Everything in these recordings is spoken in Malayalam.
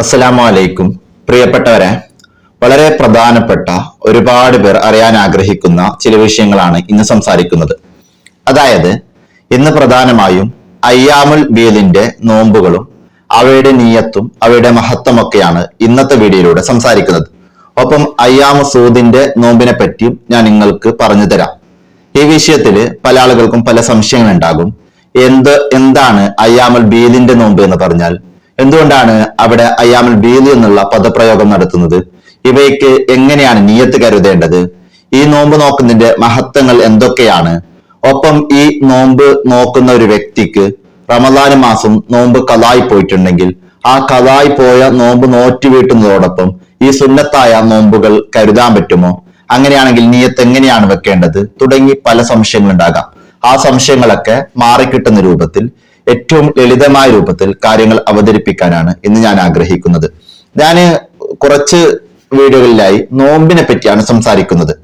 അസ്സലാമു അലൈക്കും പ്രിയപ്പെട്ടവരെ വളരെ പ്രധാനപ്പെട്ട ഒരുപാട് പേർ അറിയാൻ ആഗ്രഹിക്കുന്ന ചില വിഷയങ്ങളാണ് ഇന്ന് സംസാരിക്കുന്നത്. അതായത് ഇന്ന് പ്രധാനമായും അയ്യാമുൽ ബീലിന്റെ നോമ്പുകളും അവയുടെ നീയത്തും അവയുടെ മഹത്വമൊക്കെയാണ് ഇന്നത്തെ വീഡിയോയിലൂടെ സംസാരിക്കുന്നത്. ഒപ്പം അയ്യാമു സൂദിന്റെ നോമ്പിനെ പറ്റിയും ഞാൻ നിങ്ങൾക്ക് പറഞ്ഞു തരാം. ഈ വിഷയത്തിൽ പല ആളുകൾക്കും പല സംശയങ്ങൾ ഉണ്ടാകും എന്ത് എന്താണ് അയ്യാമുൽ ബീലിന്റെ നോമ്പ് എന്ന് പറഞ്ഞാൽ? എന്തുകൊണ്ടാണ് അവിടെ അയ്യാമുൽ ബീലി എന്നുള്ള പദപ്രയോഗം നടത്തുന്നത്? ഇവയ്ക്ക് എങ്ങനെയാണ് നീയത്ത് കരുതേണ്ടത്? ഈ നോമ്പ് നോക്കുന്നതിന്റെ മഹത്വങ്ങൾ എന്തൊക്കെയാണ്? ഒപ്പം ഈ നോമ്പ് നോക്കുന്ന ഒരു വ്യക്തിക്ക് റമദാന മാസം നോമ്പ് കലായി പോയിട്ടുണ്ടെങ്കിൽ ആ കലായി പോയ നോമ്പ് നോറ്റുവീട്ടുന്നതോടൊപ്പം ഈ സുന്നത്തായ നോമ്പുകൾ കരുതാൻ പറ്റുമോ? അങ്ങനെയാണെങ്കിൽ നീയത്ത് എങ്ങനെയാണ് വെക്കേണ്ടത്? തുടങ്ങി പല സംശയങ്ങൾ ഉണ്ടാകാം ആ സംശയങ്ങളൊക്കെ മാറിക്കിട്ടുന്ന രൂപത്തിൽ ഏറ്റവും ലളിതമായ രൂപത്തിൽ കാര്യങ്ങൾ അവതരിപ്പിക്കാനാണ് ഇന്ന് ഞാൻ ആഗ്രഹിക്കുന്നത്. ഞാൻ കുറച്ച് വീഡിയോകളിലായി നോമ്പിനെ പറ്റിയാണ് സംസാരിക്കുന്നത്.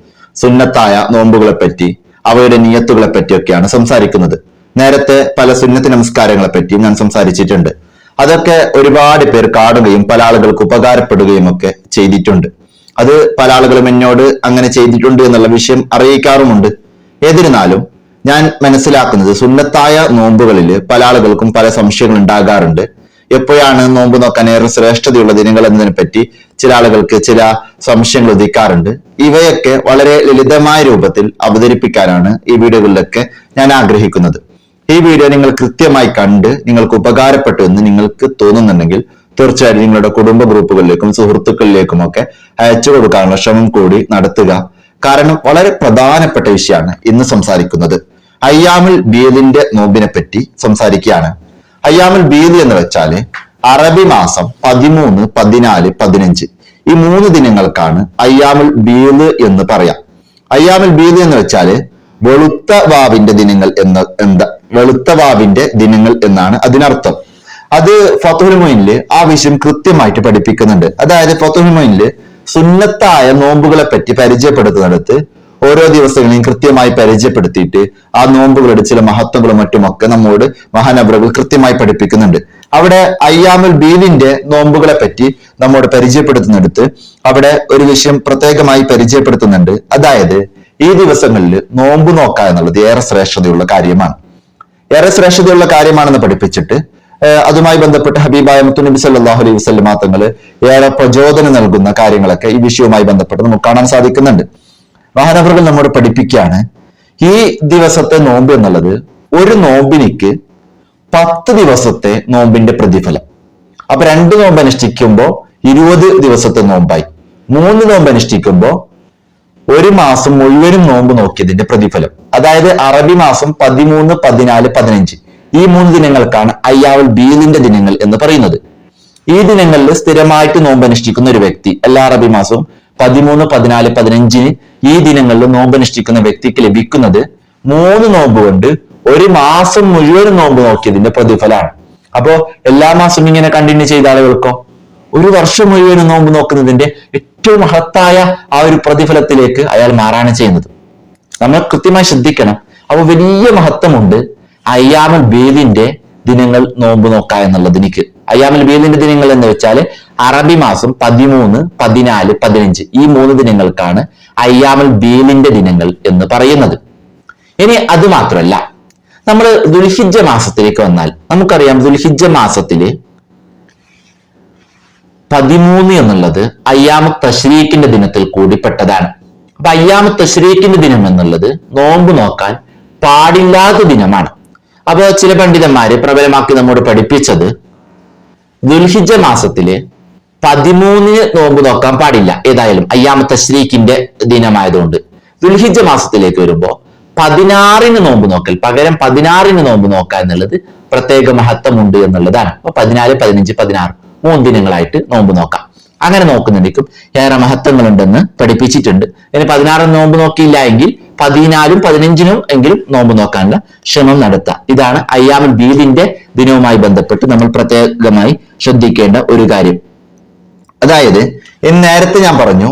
സുന്നത്തായ നോമ്പുകളെ പറ്റി അവയുടെ നിയത്തുകളെ പറ്റിയൊക്കെയാണ് സംസാരിക്കുന്നത്. നേരത്തെ പല സുന്നത്തി നമസ്കാരങ്ങളെ പറ്റിയും ഞാൻ സംസാരിച്ചിട്ടുണ്ട്. അതൊക്കെ ഒരുപാട് പേർ കാണുകയും പല ആളുകൾക്ക് ഉപകാരപ്പെടുകയും ഒക്കെ ചെയ്തിട്ടുണ്ട്. അത് പല ആളുകളും എന്നോട് അങ്ങനെ ചെയ്തിട്ടുണ്ട് എന്നുള്ള വിഷയം അറിയിക്കാറുമുണ്ട്. എന്നിരുന്നാലും ഞാൻ മനസ്സിലാക്കുന്നത് സുന്നത്തായ നോമ്പുകളിൽ പല ആളുകൾക്കും പല സംശയങ്ങൾ ഉണ്ടാകാറുണ്ട്. എപ്പോഴാണ് നോമ്പ് നോക്കാൻ ഏറെ ശ്രേഷ്ഠതയുള്ള ദിനങ്ങൾ എന്നതിനെ പറ്റി ചില ആളുകൾക്ക് ചില സംശയങ്ങൾ ഉദിക്കാറുണ്ട്. ഇവയൊക്കെ വളരെ ലളിതമായ രൂപത്തിൽ അവതരിപ്പിക്കാനാണ് ഈ വീഡിയോകളിലൊക്കെ ഞാൻ ആഗ്രഹിക്കുന്നത്. ഈ വീഡിയോ നിങ്ങൾ കൃത്യമായി കണ്ട് നിങ്ങൾക്ക് ഉപകാരപ്പെട്ടു എന്ന് നിങ്ങൾക്ക് തോന്നുന്നുണ്ടെങ്കിൽ തീർച്ചയായും നിങ്ങളുടെ കുടുംബ ഗ്രൂപ്പുകളിലേക്കും സുഹൃത്തുക്കളിലേക്കും ഒക്കെ അയച്ചു കൊടുക്കാനുള്ള ശ്രമം കൂടി നടത്തുക. കാരണം വളരെ പ്രധാനപ്പെട്ട വിഷയമാണ് ഇന്ന് സംസാരിക്കുന്നത്. അയ്യാമുൽ ബീദിന്റെ നോമ്പിനെ പറ്റി സംസാരിക്കുകയാണ്. അയ്യാമുൽ ബീദ് എന്ന് വെച്ചാൽ അറബി മാസം പതിമൂന്ന് പതിനാല് പതിനഞ്ച്. ഈ മൂന്ന് ദിനങ്ങൾക്കാണ് അയ്യാമുൽ ബീദ് എന്ന് പറയാം. അയ്യാമുൽ ബീദ് എന്ന് വെച്ചാൽ വെളുത്ത വാവിന്റെ ദിനങ്ങൾ എന്ന എന്താ വെളുത്ത വാവിന്റെ ദിനങ്ങൾ എന്നാണ് അതിനർത്ഥം. അത് ഫത്തുൽ മൊയിനിൽ ആ വിഷയം കൃത്യമായിട്ട് പഠിപ്പിക്കുന്നുണ്ട്. അതായത് ഫത്തുൽ മൊയിനിൽ സുന്നത്തായ നോമ്പുകളെ പറ്റി പരിചയപ്പെടുത്തുന്നിടത്ത് ഓരോ ദിവസങ്ങളെയും കൃത്യമായി പരിചയപ്പെടുത്തിയിട്ട് ആ നോമ്പുകളുടെ ചില മഹത്വങ്ങളും മറ്റുമൊക്കെ നമ്മോട് മഹാനബറുകൾ കൃത്യമായി പഠിപ്പിക്കുന്നുണ്ട്. അവിടെ അയ്യാമുൽ ബീലിന്റെ നോമ്പുകളെ പറ്റി നമ്മോട് പരിചയപ്പെടുത്തുന്നിടത്ത് അവിടെ ഒരു വിഷയം പ്രത്യേകമായി പരിചയപ്പെടുത്തുന്നുണ്ട്. അതായത് ഈ ദിവസങ്ങളിൽ നോമ്പ് നോക്കുക എന്നുള്ളത് ഏറെ ശ്രേഷ്ഠതയുള്ള കാര്യമാണ്. ഏറെ ശ്രേഷ്ഠതയുള്ള കാര്യമാണെന്ന് പഠിപ്പിച്ചിട്ട് അതുമായി ബന്ധപ്പെട്ട് ഹബീബായ മുത്തുനബി സല്ലല്ലാഹു അലൈഹി വസല്ലം തങ്ങൾ ഏറെ പ്രചോദനം നൽകുന്ന കാര്യങ്ങളൊക്കെ ഈ വിഷയവുമായി ബന്ധപ്പെട്ട് നമുക്ക് കാണാൻ സാധിക്കുന്നുണ്ട്. മഹാനവറുകൾ നമ്മോട് പഠിപ്പിക്കുകയാണ്. ഈ ദിവസത്തെ നോമ്പ് എന്നുള്ളത് ഒരു നോമ്പിനിക്ക് പത്ത് ദിവസത്തെ നോമ്പിന്റെ പ്രതിഫലം. അപ്പൊ രണ്ട് നോമ്പ് അനുഷ്ഠിക്കുമ്പോൾ ഇരുപത് ദിവസത്തെ നോമ്പായി. മൂന്ന് നോമ്പ് അനുഷ്ഠിക്കുമ്പോൾ ഒരു മാസം മുഴുവനും നോമ്പ് നോക്കിയതിന്റെ പ്രതിഫലം. അതായത് അറബി മാസം പതിമൂന്ന് പതിനാല് പതിനഞ്ച്. ഈ മൂന്ന് ദിനങ്ങൾക്കാണ് അയ്യാവൽ ബീലിന്റെ ദിനങ്ങൾ എന്ന് പറയുന്നത്. ഈ ദിനങ്ങളിൽ സ്ഥിരമായിട്ട് നോമ്പ് അനുഷ്ഠിക്കുന്ന ഒരു വ്യക്തി എല്ലാ അറബി മാസവും പതിമൂന്ന് പതിനാല് പതിനഞ്ചിന് ഈ ദിനങ്ങളിൽ നോമ്പ് അനുഷ്ഠിക്കുന്ന വ്യക്തിക്ക് ലഭിക്കുന്നത് മൂന്ന് നോമ്പ് കൊണ്ട് ഒരു മാസം മുഴുവൻ നോമ്പ് നോക്കിയതിന്റെ പ്രതിഫലമാണ്. അപ്പോ എല്ലാ മാസവും ഇങ്ങനെ കണ്ടിന്യൂ ചെയ്ത ആളുകൾക്കോ? ഒരു വർഷം മുഴുവൻ നോമ്പ് നോക്കുന്നതിന്റെ ഏറ്റവും മഹത്തായ ആ ഒരു പ്രതിഫലത്തിലേക്ക് അയാൾ മാറാണ് ചെയ്യുന്നത്. നമ്മൾ കൃത്യമായി ശ്രദ്ധിക്കണം. അപ്പൊ വലിയ മഹത്വമുണ്ട് അയ്യാമൽ ബേദിന്റെ ദിനങ്ങൾ നോമ്പ് നോക്കാ എന്നുള്ളത് എനിക്ക് അയ്യാമൽ ബീദിന്റെ ദിനങ്ങൾ എന്ന് വെച്ചാൽ അറബി മാസം പതിമൂന്ന് പതിനാല് പതിനഞ്ച്. ഈ മൂന്ന് ദിനങ്ങൾക്കാണ് അയ്യാമൽ ബീലിന്റെ ദിനങ്ങൾ എന്ന് പറയുന്നത്. ഇനി അത് മാത്രമല്ല നമ്മൾ ദുൽഹിജ മാസത്തിലേക്ക് വന്നാൽ നമുക്കറിയാം ദുൽഹിജ മാസത്തിൽ പതിമൂന്ന് എന്നുള്ളത് അയ്യാമ തശ്രീഖിന്റെ ദിനത്തിൽ കൂടി പെട്ടതാണ് അപ്പൊ അയ്യാമ തശ്രീഖിന്റെ ദിനം എന്നുള്ളത് നോമ്പ് നോക്കാൻ പാടില്ലാത്ത ദിനമാണ്. അപ്പോൾ ചില പണ്ഡിതന്മാര് പ്രബലമാക്കി നമ്മോട് പഠിപ്പിച്ചത് ദുൽഹിജ മാസത്തിൽ പതിമൂന്നിന് നോമ്പ് നോക്കാൻ പാടില്ല. ഏതായാലും അയ്യാമ ശ്രീക്കിന്റെ ദിനമായതുകൊണ്ട്. ദുൽഹിജ മാസത്തിലേക്ക് വരുമ്പോ പതിനാറിന് നോമ്പ് നോക്കൽ പകരം പതിനാറിന് നോമ്പ് നോക്കുക എന്നുള്ളത് പ്രത്യേക മഹത്വമുണ്ട് എന്നുള്ളതാണ്. അപ്പൊ പതിനാല് പതിനഞ്ച് പതിനാറ് മൂന്ന് ദിനങ്ങളായിട്ട് നോമ്പ് നോക്കാം. അങ്ങനെ നോക്കുന്നുണ്ടെങ്കിൽ ഏറെ മഹത്വങ്ങളുണ്ടെന്ന് പഠിപ്പിച്ചിട്ടുണ്ട്. ഇനി പതിനാറിന് നോമ്പ് നോക്കിയില്ല എങ്കിൽ പതിനാലും പതിനഞ്ചിനും എങ്കിലും നോമ്പ് നോക്കാനുള്ള ശ്രമം നടത്തുക ഇതാണ് അയ്യാമൻ ബീദിന്റെ ദിനവുമായി ബന്ധപ്പെട്ട് നമ്മൾ പ്രത്യേകമായി ശ്രദ്ധിക്കേണ്ട ഒരു കാര്യം. അതായത് നേരത്തെ ഞാൻ പറഞ്ഞു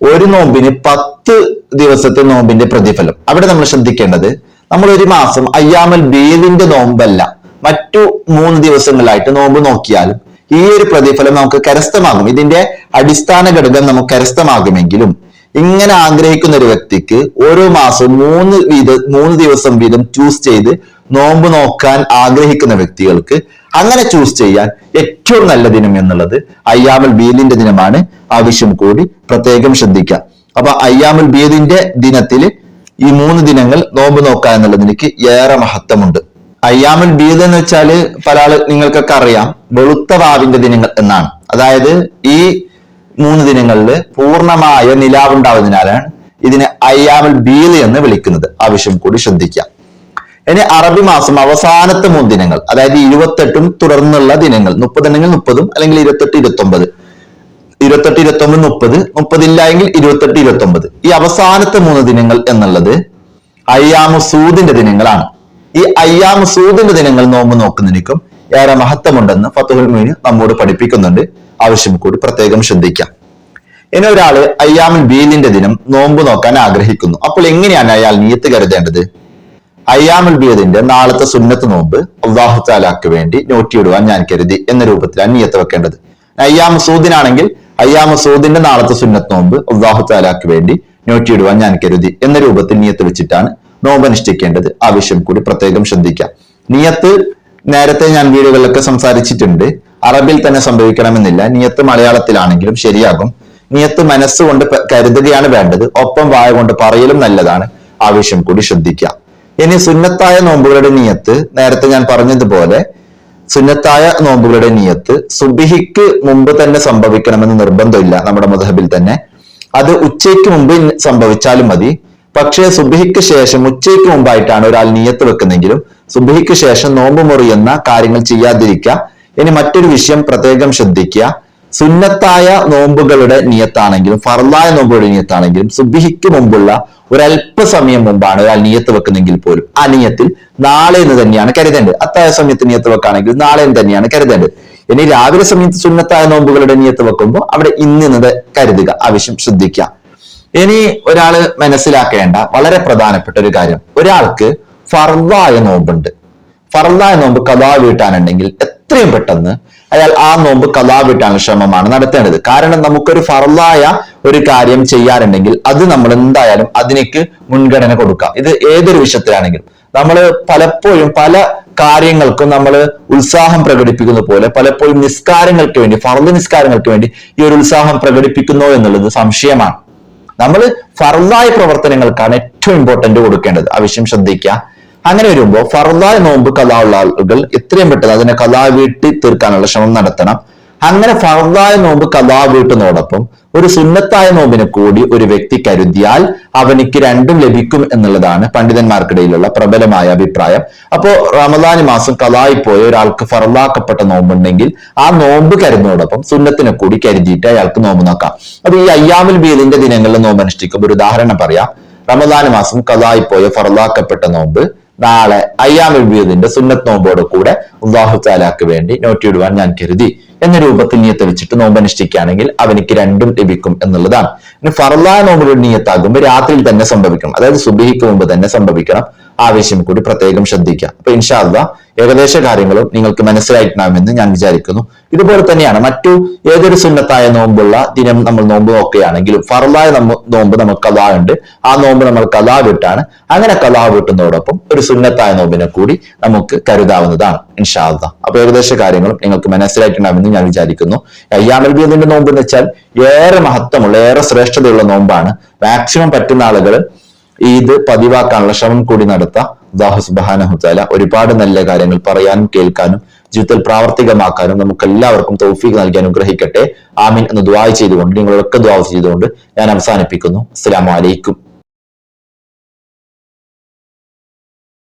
ഒരു നോമ്പിന് പത്ത് ദിവസത്തെ നോമ്പിന്റെ പ്രതിഫലം. അവിടെ നമ്മൾ ശ്രദ്ധിക്കേണ്ടത് നമ്മൾ ഒരു മാസം അയ്യാമൽ ബീദിന്റെ നോമ്പല്ല. മറ്റു മൂന്ന് ദിവസങ്ങളായിട്ട് നോമ്പ് നോക്കിയാലും ഈ ഒരു പ്രതിഫലം നമുക്ക് കരസ്ഥമാകും. ഇതിന്റെ അടിസ്ഥാന ഘടകം നമുക്ക് കരസ്ഥമാകുമെങ്കിലും ഇങ്ങനെ ആഗ്രഹിക്കുന്ന ഒരു വ്യക്തിക്ക് ഓരോ മാസവും മൂന്ന് വീത മൂന്ന് ദിവസം വീതം ചൂസ് ചെയ്ത് നോമ്പ് നോക്കാൻ ആഗ്രഹിക്കുന്ന വ്യക്തികൾക്ക് അങ്ങനെ ചൂസ് ചെയ്യാൻ ഏറ്റവും നല്ല ദിനം എന്നുള്ളത് അയ്യാമൽ ബീദിന്റെ ദിനമാണ്. ആവശ്യം കൂടി പ്രത്യേകം ശ്രദ്ധിക്കുക. അപ്പൊ അയ്യാമുൽ ബീദിന്റെ ദിനത്തിൽ ഈ മൂന്ന് ദിനങ്ങൾ നോമ്പ് നോക്കുക എന്നുള്ളത് എനിക്ക് ഏറെ മഹത്വമുണ്ട്. അയ്യാമുൽ ബീദ് എന്ന് വെച്ചാൽ പല ആൾ നിങ്ങൾക്കൊക്കെ അറിയാം. വെളുത്ത വാവിന്റെ ദിനങ്ങൾ എന്നാണ്. അതായത് ഈ മൂന്ന് ദിനങ്ങളിൽ പൂർണമായ നിലാവുണ്ടാവുന്നതിനാലാണ് ഇതിനെ അയ്യാമുൽ ബീദ് എന്ന് വിളിക്കുന്നത്. ആവശ്യം കൂടി ശ്രദ്ധിക്കാം ഇനി അറബി മാസം അവസാനത്തെ മൂന്ന് ദിനങ്ങൾ അതായത് ഇരുപത്തെട്ടും തുടർന്നുള്ള ദിനങ്ങൾ മുപ്പതുണ്ടെങ്കിൽ മുപ്പതും അല്ലെങ്കിൽ ഇരുപത്തെട്ട് ഇരുപത്തി ഒമ്പത് ഇരുപത്തെട്ട് ഇരുപത്തി ഒമ്പത് മുപ്പത് മുപ്പതില്ല എങ്കിൽ ഇരുപത്തെട്ട് ഇരുപത്തി ഒമ്പത് ഈ അവസാനത്തെ മൂന്ന് ദിനങ്ങൾ എന്നുള്ളത് അയ്യാമു സൂദിന്റെ ദിനങ്ങളാണ്. ഈ അയ്യാമു സൂദിന്റെ ദിനങ്ങൾ നോമ്പ് നോക്കുന്നതിനും ഏറെ മഹത്വമുണ്ടെന്ന് ഫത്തുഹുൽ മീന് നമ്മോട് പഠിപ്പിക്കുന്നുണ്ട്. ആവശ്യം കൂടി പ്രത്യേകം ശ്രദ്ധിക്കാം. ഇനി ഒരാൾ അയ്യാമുൽ ബീലിന്റെ ദിനം നോമ്പ് നോക്കാൻ ആഗ്രഹിക്കുന്നു. അപ്പോൾ എങ്ങനെയാണ് അയാൾ നീയത്ത് കരുതേണ്ടത്? അയ്യാമുൽ ബിയദിന്റെ നാളത്തെ സുന്നത്ത് നോമ്പ് അള്ളാഹു താലാക്ക് വേണ്ടി നോട്ടിയിടുവാൻ ഞാൻ കരുതി എന്ന രൂപത്തിൽ അന്യത്ത് വെക്കേണ്ടത്. അയ്യാമ സൂദിനാണെങ്കിൽ അയ്യാമ സൂദിന്റെ നാളത്തെ സുന്നത്ത് നോമ്പ് അള്ളാഹു താലാക്ക് വേണ്ടി നോട്ടിയിടുവാൻ ഞാൻ കരുതി എന്ന രൂപത്തിൽ നിയത്ത് വെച്ചിട്ടാണ് നോമ്പ് അനുഷ്ഠിക്കേണ്ടത്. ആവശ്യം കൂടി പ്രത്യേകം ശ്രദ്ധിക്കാം. നിയത്ത് നേരത്തെ ഞാൻ വീടുകളിലൊക്കെ സംസാരിച്ചിട്ടുണ്ട്. അറബിൽ തന്നെ സംഭവിക്കണമെന്നില്ല. നിയത്ത് മലയാളത്തിലാണെങ്കിലും ശരിയാകും. നിയത്ത് മനസ്സുകൊണ്ട് കരുതുകയാണ് വേണ്ടത്. ഒപ്പം വായ കൊണ്ട് പറയലും നല്ലതാണ്. ആവശ്യം കൂടി ശ്രദ്ധിക്കാം. ഇനി സുന്നത്തായ നോമ്പുകളുടെ നിയത്ത് നേരത്തെ ഞാൻ പറഞ്ഞതുപോലെ സുന്നത്തായ നോമ്പുകളുടെ നിയത്ത് സുബിഹിക്ക് മുമ്പ് തന്നെ സംഭവിക്കണമെന്ന് നിർബന്ധമില്ല നമ്മുടെ മധബിൽ തന്നെ. അത് ഉച്ചയ്ക്ക് മുമ്പ് സംഭവിച്ചാലും മതി. പക്ഷേ സുബിഹിക്ക് ശേഷം ഉച്ചയ്ക്ക് മുമ്പായിട്ടാണ് ഒരാൾ നിയത്ത് വെക്കുന്നെങ്കിലും സുബിഹിക്ക് ശേഷം നോമ്പ് മുറിയുന്ന കാര്യങ്ങൾ ചെയ്യാതിരിക്കുക. ഇനി മറ്റൊരു വിഷയം പ്രത്യേകം ശ്രദ്ധിക്കുക. സുന്നത്തായ നോമ്പുകളുടെ നിയത്താണെങ്കിലും ഫർലായ നോമ്പുകളുടെ നിയത്താണെങ്കിലും സുബിഹിക്ക് മുമ്പുള്ള ഒരല്പസമയം മുമ്പാണ് ഒരാൾ നിയത്ത് വെക്കുന്നെങ്കിൽ പോലും. ആ നിയത്തിൽ നാളെ എന്ന് തന്നെയാണ് കരുതേണ്ടത്. അത്തായ സമയത്ത് നിയത്ത് വെക്കുകയാണെങ്കിൽ നാളെ എന്ന് തന്നെയാണ് കരുതേണ്ടത്. ഇനി രാവിലെ സമയത്ത് സുന്നത്തായ നോമ്പുകളുടെ നിയത്ത് വെക്കുമ്പോൾ അവിടെ ഇന്ന് എന്നത് കരുതുക ആവശ്യം ശ്രദ്ധിക്കുക. ഇനി ഒരാൾ മനസ്സിലാക്കേണ്ട വളരെ പ്രധാനപ്പെട്ട ഒരു കാര്യം. ഒരാൾക്ക് ഫർദായ നോമ്പുണ്ട്. ഫർദായ നോമ്പ് കഥാ വീട്ടാനുണ്ടെങ്കിൽ എത്രയും പെട്ടെന്ന് അയാൾ ആ നോമ്പ് കലാ വീട്ടാനുള്ള ശ്രമമാണ് നടത്തേണ്ടത്. കാരണം നമുക്കൊരു ഫർളായ ഒരു കാര്യം ചെയ്യാറുണ്ടെങ്കിൽ അത് നമ്മൾ എന്തായാലും അതിനേക്ക് മുൻഗണന കൊടുക്കാം. ഇത് ഏതൊരു വിഷയത്തിലാണെങ്കിലും. നമ്മൾ പലപ്പോഴും പല കാര്യങ്ങൾക്കും നമ്മൾ ഉത്സാഹം പ്രകടിപ്പിക്കുന്ന പോലെ പലപ്പോഴും നിസ്കാരങ്ങൾക്ക് വേണ്ടി ഫർൾ നിസ്കാരങ്ങൾക്ക് വേണ്ടി ഈ ഒരു ഉത്സാഹം പ്രകടിപ്പിക്കുന്നോ എന്നുള്ളത് സംശയമാണ്. നമ്മൾ ഫർളായ പ്രവർത്തനങ്ങൾക്കാണ് ഏറ്റവും ഇമ്പോർട്ടന്റ് കൊടുക്കേണ്ടത്. ആവശ്യം ശ്രദ്ധിക്കുക. അങ്ങനെ വരുമ്പോൾ ഫർദായ നോമ്പ് കലാ ഉള്ള ആളുകൾ എത്രയും പെട്ടെന്ന് അതിനെ കലാ വീട്ടി തീർക്കാനുള്ള ശ്രമം നടത്തണം. അങ്ങനെ ഫർദായ നോമ്പ് കലാ വീട്ടുന്നതോടൊപ്പം ഒരു സുന്നത്തായ നോമ്പിനെ കൂടി ഒരു വ്യക്തി കരുതിയാൽ അവനിക്ക് രണ്ടും ലഭിക്കും എന്നുള്ളതാണ് പണ്ഡിതന്മാർക്കിടയിലുള്ള പ്രബലമായ അഭിപ്രായം. അപ്പോ റമദാനി മാസം കലായി പോയ ഒരാൾക്ക് ഫർദാക്കപ്പെട്ട നോമ്പുണ്ടെങ്കിൽ ആ നോമ്പ് കരുതുന്നതോടൊപ്പം സുന്നത്തിനെ കൂടി കരുതിയിട്ട് അയാൾക്ക് നോമ്പ് നോക്കാം. അപ്പൊ ഈ അയ്യാമുൽ ബീദിന്റെ ദിനങ്ങളിൽ നോമ്പ് അനുഷ്ഠിക്കുമ്പോൾ ഒരു ഉദാഹരണം പറയാം. റമദാനി മാസം കലായി പോയ ഫർദാക്കപ്പെട്ട നോമ്പ് നാളെ അയ്യാം എഴുതിയതിന്റെ സുന്നത്ത് നോമ്പോട് കൂടെ അള്ളാഹു താലാക്ക് വേണ്ടി നോട്ടിയിടുവാൻ ഞാൻ കരുതി. എന്ന രൂപത്തിൽ നീയത്ത് വെച്ചിട്ട് നോമ്പ് അനുഷ്ഠിക്കുകയാണെങ്കിൽ അവനിക്ക് രണ്ടും ലഭിക്കും എന്നുള്ളതാണ്. ഇനി ഫർലാ നോമ്പിലൂടെ നീയത്താകുമ്പോൾ രാത്രിയിൽ തന്നെ സംഭവിക്കണം. അതായത് സുബിഹിക്ക് മുമ്പ് തന്നെ സംഭവിക്കണം. ആവശ്യം കൂടി പ്രത്യേകം ശ്രദ്ധിക്കുക അപ്പൊ ഇൻഷാല്ല ഏകദേശ കാര്യങ്ങളും നിങ്ങൾക്ക് മനസ്സിലായിട്ടുണ്ടാവുമെന്ന് ഞാൻ വിചാരിക്കുന്നു. ഇതുപോലെ തന്നെയാണ് മറ്റു ഏതൊരു സുന്നത്തായ നോമ്പുള്ള ദിനം നമ്മൾ നോമ്പ് നോക്കുകയാണെങ്കിലും ഫറലായ നോമ്പ് നമുക്ക് കലാ ഉണ്ട്. ആ നോമ്പ് നമ്മൾ കലാ വിട്ടാണ്. അങ്ങനെ കലാ വിട്ടുന്നതോടൊപ്പം ഒരു സുന്നത്തായ നോമ്പിനെ കൂടി നമുക്ക് കരുതാവുന്നതാണ് ഇൻഷാല്ല അപ്പൊ ഏകദേശ കാര്യങ്ങളും നിങ്ങൾക്ക് മനസ്സിലായിട്ടുണ്ടാവുമെന്ന് ഞാൻ വിചാരിക്കുന്നു. അയ്യാമൽ ബീദിന്റെ നോമ്പ് എന്ന് വെച്ചാൽ ഏറെ മഹത്വമുള്ള ഏറെ ശ്രേഷ്ഠതയുള്ള നോമ്പാണ്. മാക്സിമം പറ്റുന്ന ആളുകൾ ഇത് പതിവാക്കാനുള്ള ശ്രമം കൂടി നടത്താം അള്ളാഹു സുബാനഹുത്താല ഒരുപാട് നല്ല കാര്യങ്ങൾ പറയാനും കേൾക്കാനും ജീവിതത്തിൽ പ്രാവർത്തികമാക്കാനും നമുക്ക് എല്ലാവർക്കും തൗഫീഖ് നൽകി അനുഗ്രഹിക്കട്ടെ. ആമീൻ എന്ന് ദ്വായ ചെയ്തുകൊണ്ട് നിങ്ങളൊക്കെ ദ്വാ ചെയ്തുകൊണ്ട് ഞാൻ അവസാനിപ്പിക്കുന്നു. അസ്സലാമു അലൈക്കും.